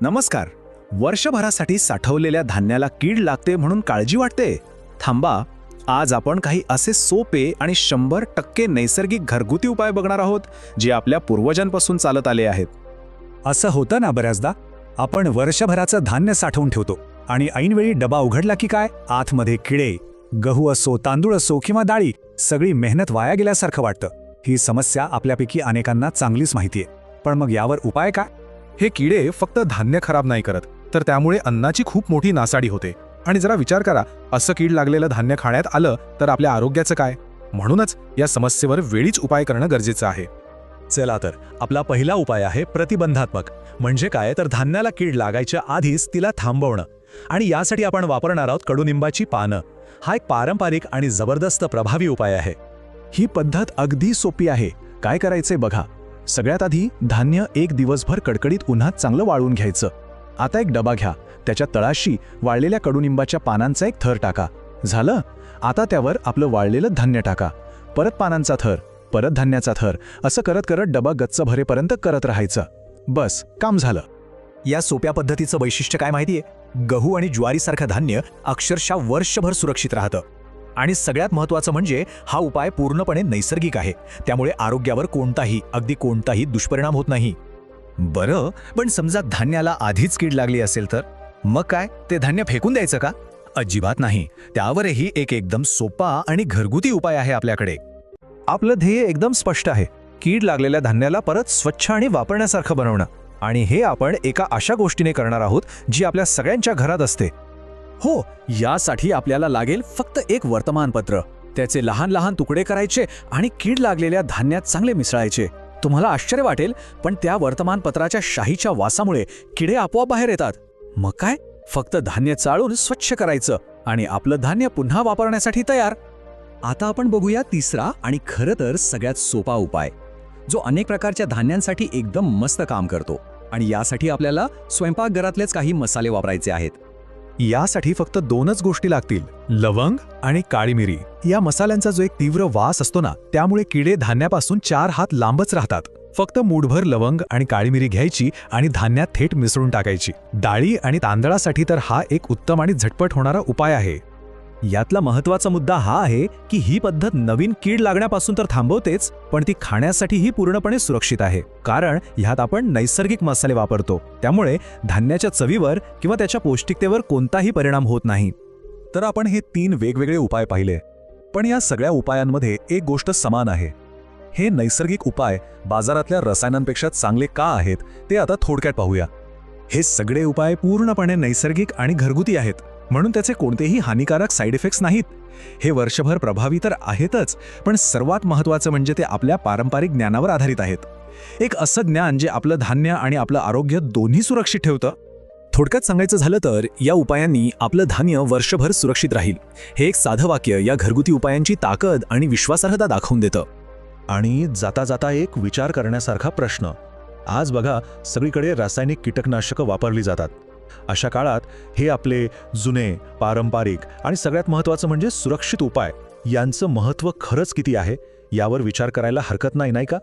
नमस्कार. वर्षभरासाठी साठवलेल्या धान्याला कीड लागते म्हणून काळजी वाटते. थांबा. आज आपण काही असे सोपे आणि शंभर टक्के नैसर्गिक घरगुती उपाय बघणार आहोत जे आपल्या पूर्वजांपासून चालत आले आहेत. असं होतं ना बऱ्याचदा? आपण वर्षभराचं धान्य साठवून ठेवतो आणि ऐनवेळी डबा उघडला की काय? आतमध्ये किडे गहू असो तांदूळ असो किंवा डाळी सगळी मेहनत वाया गेल्यासारखं वाटतं. ही समस्या आपल्यापैकी अनेकांना चांगलीच माहिती आहे पण मग यावर उपाय काय? हे किडे फक्त धान्य खराब नाही करत तर त्यामुळे अन्नाची खूप मोठी नासाडी होते. आणि जरा विचार करा असं कीड लागलेलं धान्य खाण्यात आलं तर आपल्या आरोग्याचं काय? म्हणूनच या समस्येवर वेळीच उपाय करणं गरजेचं आहे. चला तर आपला पहिला उपाय आहे प्रतिबंधात्मक. म्हणजे काय? तर धान्याला कीड लागायच्या आधीच तिला थांबवणं. आणि यासाठी आपण वापरणार आहोत कडुनिंबाची पानं. हा एक पारंपरिक आणि जबरदस्त प्रभावी उपाय आहे. ही पद्धत अगदी सोपी आहे. काय करायचे बघा. सगळ्यात आधी धान्य एक दिवसभर कडकडीत उन्हात चांगलं वाळून घ्यायचं. आता एक डबा घ्या. त्याच्या तळाशी वाळलेल्या कडुनिंबाच्या पानांचा एक थर टाका. झालं? आता त्यावर आपलं वाळलेलं धान्य टाका. परत पानांचा थर परत धान्याचा थर असं करत करत डबा गच्च भरेपर्यंत करत राहायचं. बस काम झालं. या सोप्या पद्धतीचं वैशिष्ट्य काय माहितीये? गहू आणि ज्वारीसारखं धान्य अक्षरशः वर्षभर सुरक्षित राहतं. आणि सगळ्यात महत्त्वाचं म्हणजे हा उपाय पूर्णपणे नैसर्गिक आहे. त्यामुळे आरोग्यावर कोणताही अगदी कोणताही दुष्परिणाम होत नाही. बरं पण समजा धान्याला आधीच कीड लागली असेल तर? मग काय? ते धान्य फेकून द्यायचं का? अजिबात नाही. त्यावरही एक एकदम सोपा आणि घरगुती उपाय आहे आपल्याकडे. आपलं ध्येय एकदम स्पष्ट आहे. कीड लागलेल्या धान्याला परत स्वच्छ आणि वापरण्यासारखं बनवणं. आणि हे आपण एका अशा गोष्टीने करणार आहोत जी आपल्या सगळ्यांच्या घरात असते. हो यासाठी आपल्याला लागेल फक्त एक वर्तमानपत्र. त्याचे लहान लहान तुकडे करायचे आणि कीड लागलेल्या धान्यात चांगले मिसळायचे. तुम्हाला आश्चर्य वाटेल पण त्या वर्तमानपत्राच्या शाहीच्या वासामुळे किडे आपोआप बाहेर येतात. मग काय? फक्त धान्य चाळून स्वच्छ करायचं आणि आपलं धान्य पुन्हा वापरण्यासाठी तयार. आता आपण बघूया तिसरा आणि खरं तर सगळ्यात सोपा उपाय. जो अनेक प्रकारच्या धान्यांसाठी एकदम मस्त काम करतो. आणि यासाठी आपल्याला स्वयंपाकघरातलेच काही मसाले वापरायचे आहेत. यासाठी फक्त दोनच गोष्टी लागतील. लवंग आणि काळी मिरी या मसाल्यांचा जो एक तीव्र वास असतो ना त्यामुळे किडे धान्यापासून चार हात लांबच राहतात. फक्त मूठभर लवंग आणि काळी मिरी घ्यायची आणि धान्यात थेट मिसळून टाकायची. डाळी आणि तांदळासाठी तर हा एक उत्तम आणि झटपट होणारा उपाय आहे. यातला महत्त्वाचा मुद्दा हा आहे की ही पद्धत नवीन कीड लागण्यापासून तर थांबवतेच पण ती खाण्यासाठीही पूर्णपणे सुरक्षित आहे. कारण ह्यात आपण नैसर्गिक मसाले वापरतो. त्यामुळे धान्याच्या चवीवर किंवा त्याच्या पौष्टिकतेवर कोणताही परिणाम होत नाही. तर आपण हे तीन वेगवेगळे उपाय पाहिले. पण या सगळ्या उपायांमध्ये एक गोष्ट समान आहे. हे नैसर्गिक उपाय बाजारातल्या रसायनांपेक्षा चांगले का आहेत ते आता थोडक्यात पाहूया. हे सगळे उपाय पूर्णपणे नैसर्गिक आणि घरगुती आहेत. म्हणून त्याचे कोणतेही हानिकारक साईड इफेक्ट्स नाहीत. हे वर्षभर प्रभावी तर आहेतच पण सर्वात महत्त्वाचं म्हणजे ते आपल्या पारंपरिक ज्ञानावर आधारित आहेत. एक असं ज्ञान जे आपलं धान्य आणि आपलं आरोग्य दोन्ही सुरक्षित ठेवतं. थोडक्यात सांगायचं झालं तर या उपायांनी आपलं धान्य वर्षभर सुरक्षित राहील. हे एक साधं वाक्य या घरगुती उपायांची ताकद आणि विश्वासार्हता दाखवून देतं. आणि जाता जाता एक विचार करण्यासारखा प्रश्न. आज बघा सगळीकडे रासायनिक कीटकनाशकं वापरली जातात. अशा काळात हे आपले जुने पारंपरिक आणि सगळ्यात महत्त्वाचं म्हणजे सुरक्षित उपाय यांचं महत्त्व खरंच किती आहे यावर विचार करायला हरकत नाही नाही का?